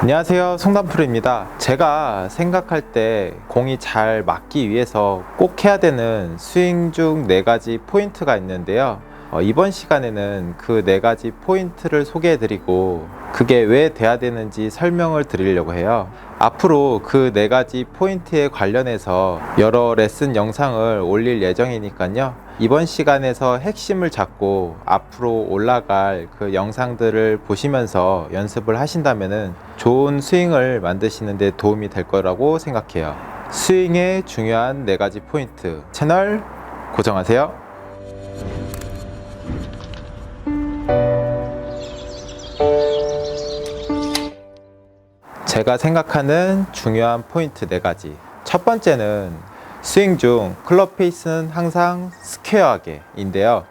안녕하세요. 송단프로입니다. 제가 생각할 때 공이 잘 맞기 위해서 꼭 해야 되는 스윙 중 네 가지 포인트가 있는데요. 어, 이번 시간에는 그 네 가지 포인트를 소개해 드리고 그게 왜 돼야 되는지 설명을 드리려고 해요. 앞으로 그 네 가지 포인트에 관련해서 여러 레슨 영상을 올릴 예정이니까요 이번 시간에서 핵심을 잡고 앞으로 올라갈 그 영상들을 보시면서 연습을 하신다면은 좋은 스윙을 만드시는 데 도움이 될 거라고 생각해요. 스윙의 중요한 네 가지 포인트 채널 고정하세요. 제가 생각하는 중요한 포인트 네 가지. 첫 번째는 스윙 중 클럽 페이스는 항상 스퀘어하게 인데요.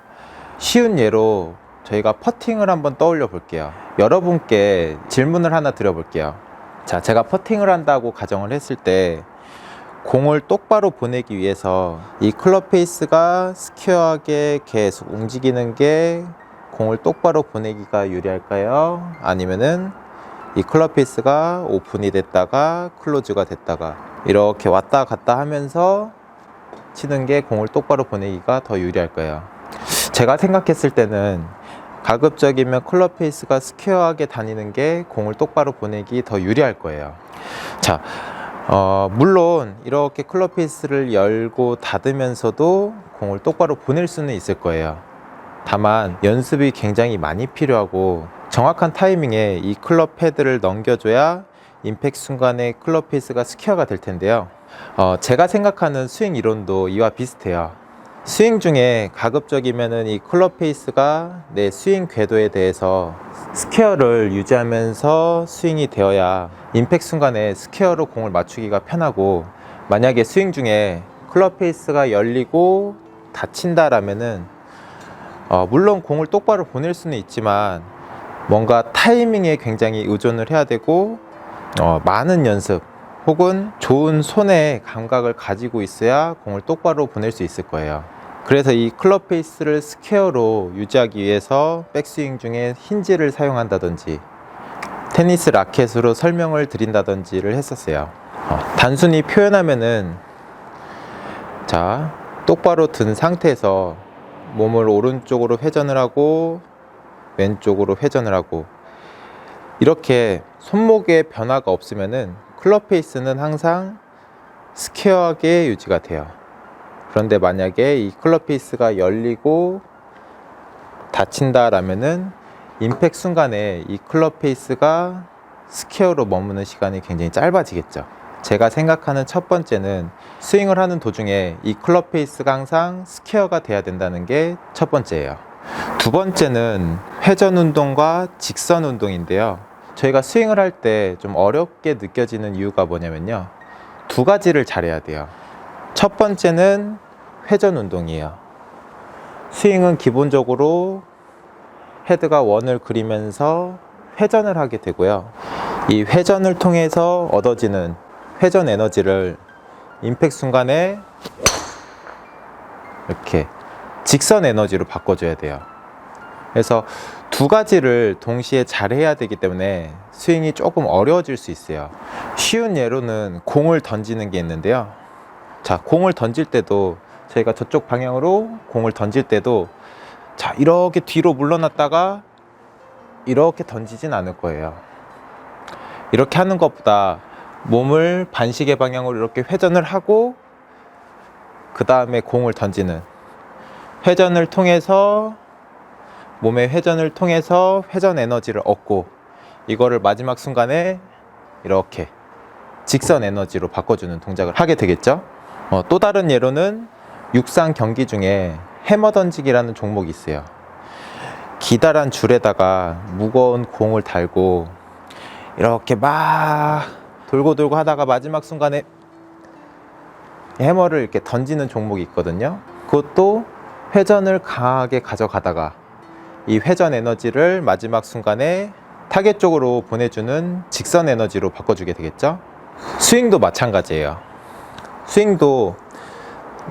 쉬운 예로 저희가 퍼팅을 한번 떠올려 볼게요. 여러분께 질문을 하나 드려볼게요. 자, 제가 퍼팅을 한다고 가정을 했을 때 공을 똑바로 보내기 위해서 이 클럽 페이스가 스퀘어하게 계속 움직이는 게 공을 똑바로 보내기가 유리할까요? 아니면은 이 클럽 페이스가 오픈이 됐다가 클로즈가 됐다가 이렇게 왔다 갔다 하면서 치는 게 공을 똑바로 보내기가 더 유리할 거예요. 제가 생각했을 때는 가급적이면 클럽 페이스가 스퀘어하게 다니는 게 공을 똑바로 보내기 더 유리할 거예요. 자, 어, 물론 이렇게 클럽 페이스를 열고 닫으면서도 공을 똑바로 보낼 수는 있을 거예요. 다만 연습이 굉장히 많이 필요하고 정확한 타이밍에 이 클럽 패드를 넘겨줘야 임팩 순간에 클럽 페이스가 스퀘어가 될 텐데요. 어, 제가 생각하는 스윙 이론도 이와 비슷해요. 스윙 중에 가급적이면은 이 클럽 페이스가 내 스윙 궤도에 대해서 스퀘어를 유지하면서 스윙이 되어야 임팩 순간에 스퀘어로 공을 맞추기가 편하고 만약에 스윙 중에 클럽 페이스가 열리고 닫힌다라면은 어, 물론 공을 똑바로 보낼 수는 있지만 뭔가 타이밍에 굉장히 의존을 해야 되고 어, 많은 연습 혹은 좋은 손의 감각을 가지고 있어야 공을 똑바로 보낼 수 있을 거예요. 그래서 이 클럽 페이스를 스퀘어로 유지하기 위해서 백스윙 중에 힌지를 사용한다든지 테니스 라켓으로 설명을 드린다든지를 했었어요. 어, 단순히 표현하면은 자 똑바로 든 상태에서 몸을 오른쪽으로 회전을 하고 왼쪽으로 회전을 하고 이렇게 손목에 변화가 없으면은 클럽 페이스는 항상 스퀘어하게 유지가 돼요. 그런데 만약에 이 클럽 페이스가 열리고 닫힌다라면은 임팩 순간에 이 클럽 페이스가 스퀘어로 머무는 시간이 굉장히 짧아지겠죠. 제가 생각하는 첫 번째는 스윙을 하는 도중에 이 클럽 페이스가 항상 스퀘어가 돼야 된다는 게 첫 번째예요. 두 번째는 회전 운동과 직선 운동인데요. 저희가 스윙을 할 때 좀 어렵게 느껴지는 이유가 뭐냐면요. 두 가지를 잘해야 돼요. 첫 번째는 회전 운동이에요. 스윙은 기본적으로 헤드가 원을 그리면서 회전을 하게 되고요. 이 회전을 통해서 얻어지는 회전 에너지를 임팩 순간에 이렇게 직선 에너지로 바꿔줘야 돼요. 그래서 두 가지를 동시에 잘 해야 되기 때문에 스윙이 조금 어려워질 수 있어요. 쉬운 예로는 공을 던지는 게 있는데요. 자, 공을 던질 때도 저희가 저쪽 방향으로 공을 던질 때도 자, 이렇게 뒤로 물러났다가 이렇게 던지진 않을 거예요. 이렇게 하는 것보다 몸을 반시계 방향으로 이렇게 회전을 하고 그 다음에 공을 던지는 회전을 통해서 몸의 회전을 통해서 회전 에너지를 얻고 이거를 마지막 순간에 이렇게 직선 에너지로 바꿔주는 동작을 하게 되겠죠. 어, 또 다른 예로는 육상 경기 중에 해머 던지기라는 종목이 있어요. 기다란 줄에다가 무거운 공을 달고 이렇게 막 돌고 돌고 하다가 마지막 순간에 해머를 이렇게 던지는 종목이 있거든요. 그것도 회전을 강하게 가져가다가 이 회전 에너지를 마지막 순간에 타겟 쪽으로 보내주는 직선 에너지로 바꿔주게 되겠죠. 스윙도 마찬가지예요. 스윙도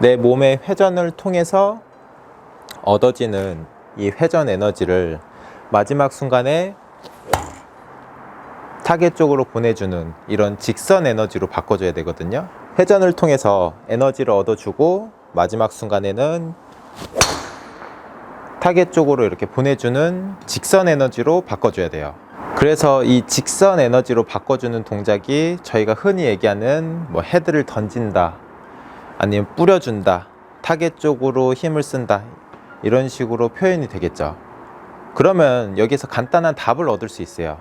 내 몸의 회전을 통해서 얻어지는 이 회전 에너지를 마지막 순간에 타겟 쪽으로 보내주는 이런 직선 에너지로 바꿔줘야 되거든요. 회전을 통해서 에너지를 얻어주고 마지막 순간에는 타겟 쪽으로 이렇게 보내주는 직선 에너지로 바꿔줘야 돼요. 그래서 이 직선 에너지로 바꿔주는 동작이 저희가 흔히 얘기하는 뭐 헤드를 던진다, 아니면 뿌려준다, 타겟 쪽으로 힘을 쓴다, 이런 식으로 표현이 되겠죠. 그러면 여기서 간단한 답을 얻을 수 있어요.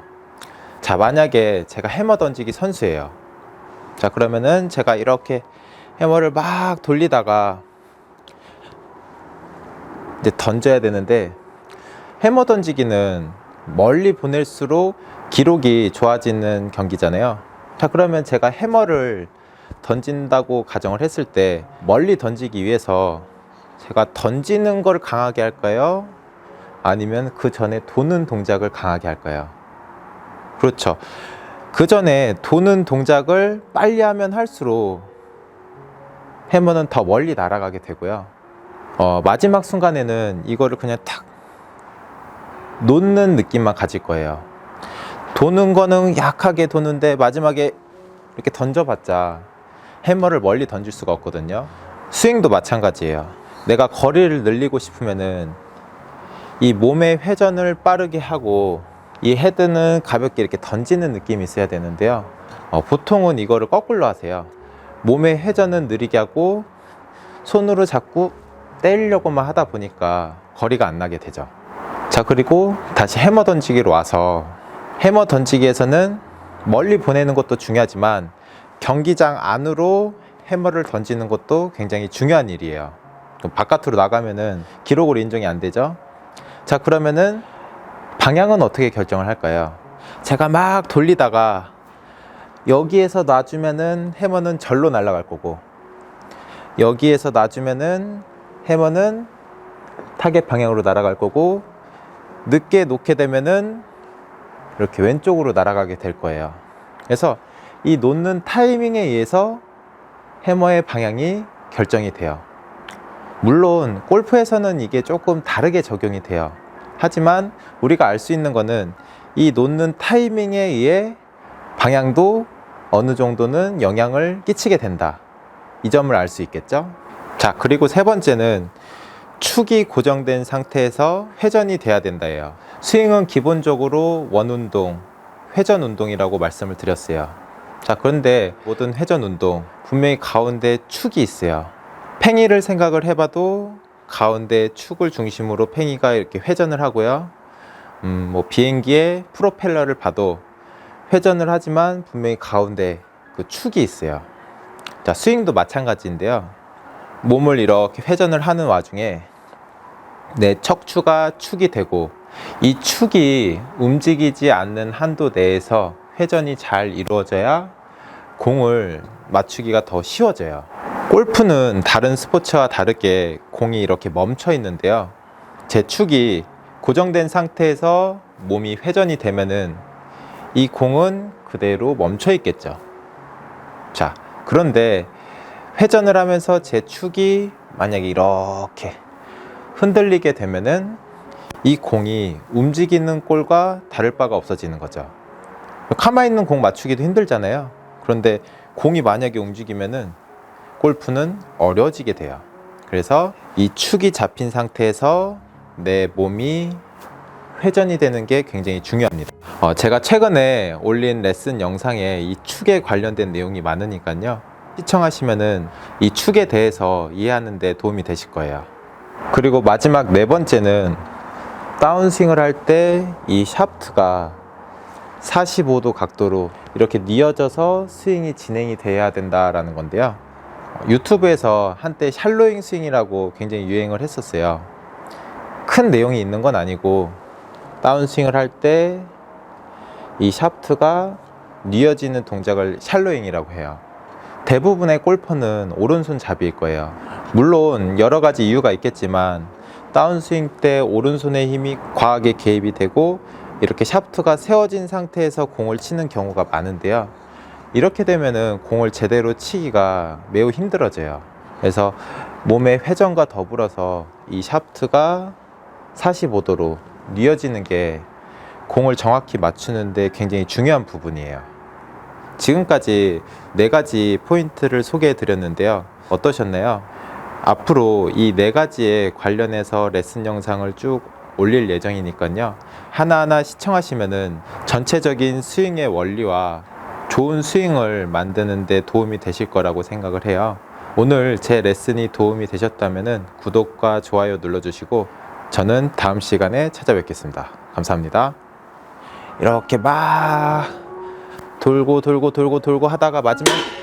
자, 만약에 제가 해머 던지기 선수예요. 자, 그러면은 제가 이렇게 해머를 막 돌리다가 이제 던져야 되는데 해머 던지기는 멀리 보낼수록 기록이 좋아지는 경기잖아요. 자, 그러면 제가 해머를 던진다고 가정을 했을 때 멀리 던지기 위해서 제가 던지는 걸 강하게 할까요? 아니면 그 전에 도는 동작을 강하게 할까요? 그렇죠. 그 전에 도는 동작을 빨리 하면 할수록 해머는 더 멀리 날아가게 되고요. 어, 마지막 순간에는 이거를 그냥 탁 놓는 느낌만 가질 거예요. 도는 거는 약하게 도는데 마지막에 이렇게 던져봤자 해머를 멀리 던질 수가 없거든요. 스윙도 마찬가지예요. 내가 거리를 늘리고 싶으면은 이 몸의 회전을 빠르게 하고 이 헤드는 가볍게 이렇게 던지는 느낌이 있어야 되는데요. 어, 보통은 이거를 거꾸로 하세요. 몸의 회전은 느리게 하고 손으로 자꾸 때리려고만 하다 보니까 거리가 안 나게 되죠. 자, 그리고 다시 해머 던지기로 와서 해머 던지기에서는 멀리 보내는 것도 중요하지만 경기장 안으로 해머를 던지는 것도 굉장히 중요한 일이에요. 바깥으로 나가면은 기록으로 인정이 안 되죠. 자, 그러면은 방향은 어떻게 결정을 할까요? 제가 막 돌리다가 여기에서 놔주면은 해머는 절로 날아갈 거고 여기에서 놔주면은 해머는 타겟 방향으로 날아갈 거고 늦게 놓게 되면은 이렇게 왼쪽으로 날아가게 될 거예요. 그래서 이 놓는 타이밍에 의해서 해머의 방향이 결정이 돼요. 물론 골프에서는 이게 조금 다르게 적용이 돼요. 하지만 우리가 알 수 있는 거는 이 놓는 타이밍에 의해 방향도 어느 정도는 영향을 끼치게 된다. 이 점을 알 수 있겠죠? 자, 그리고 세 번째는 축이 고정된 상태에서 회전이 돼야 된다예요. 스윙은 기본적으로 원 운동, 회전 운동이라고 말씀을 드렸어요. 자, 그런데 모든 회전 운동 분명히 가운데 축이 있어요. 팽이를 생각을 해봐도 가운데 축을 중심으로 팽이가 이렇게 회전을 하고요. 음, 뭐 비행기의 프로펠러를 봐도 회전을 하지만 분명히 가운데 그 축이 있어요. 자, 스윙도 마찬가지인데요. 몸을 이렇게 회전을 하는 와중에 내 척추가 축이 되고 이 축이 움직이지 않는 한도 내에서 회전이 잘 이루어져야 공을 맞추기가 더 쉬워져요. 골프는 다른 스포츠와 다르게 공이 이렇게 멈춰 있는데요. 제 축이 고정된 상태에서 몸이 회전이 되면은 이 공은 그대로 멈춰 있겠죠. 자, 그런데 회전을 하면서 제 축이 만약에 이렇게 흔들리게 되면은 이 공이 움직이는 골과 다를 바가 없어지는 거죠. 가만히 있는 공 맞추기도 힘들잖아요. 그런데 공이 만약에 움직이면은 골프는 어려워지게 돼요. 그래서 이 축이 잡힌 상태에서 내 몸이 회전이 되는 게 굉장히 중요합니다. 어, 제가 최근에 올린 레슨 영상에 이 축에 관련된 내용이 많으니까요. 시청하시면은 이 축에 대해서 이해하는 데 도움이 되실 거예요. 그리고 마지막 네 번째는 다운스윙을 할 때 이 샤프트가 45도 각도로 이렇게 뉘어져서 스윙이 진행이 돼야 된다라는 건데요. 유튜브에서 한때 샬로잉 스윙이라고 굉장히 유행을 했었어요. 큰 내용이 있는 건 아니고 다운스윙을 할 때 이 샤프트가 뉘어지는 동작을 샬로잉이라고 해요. 대부분의 골퍼는 오른손 잡이일 거예요. 물론 여러 가지 이유가 있겠지만 다운스윙 때 오른손의 힘이 과하게 개입이 되고 이렇게 샤프트가 세워진 상태에서 공을 치는 경우가 많은데요. 이렇게 되면은 공을 제대로 치기가 매우 힘들어져요. 그래서 몸의 회전과 더불어서 이 샤프트가 45도로 뉘어지는 게 공을 정확히 맞추는데 굉장히 중요한 부분이에요. 지금까지 네 가지 포인트를 소개해 드렸는데요. 어떠셨나요? 앞으로 이 네 가지에 관련해서 레슨 영상을 쭉 올릴 예정이니까요. 하나하나 시청하시면은 전체적인 스윙의 원리와 좋은 스윙을 만드는 데 도움이 되실 거라고 생각을 해요. 오늘 제 레슨이 도움이 되셨다면은 구독과 좋아요 눌러주시고 저는 다음 시간에 찾아뵙겠습니다. 감사합니다. 이렇게 막 돌고 돌고 돌고 돌고 하다가 마지막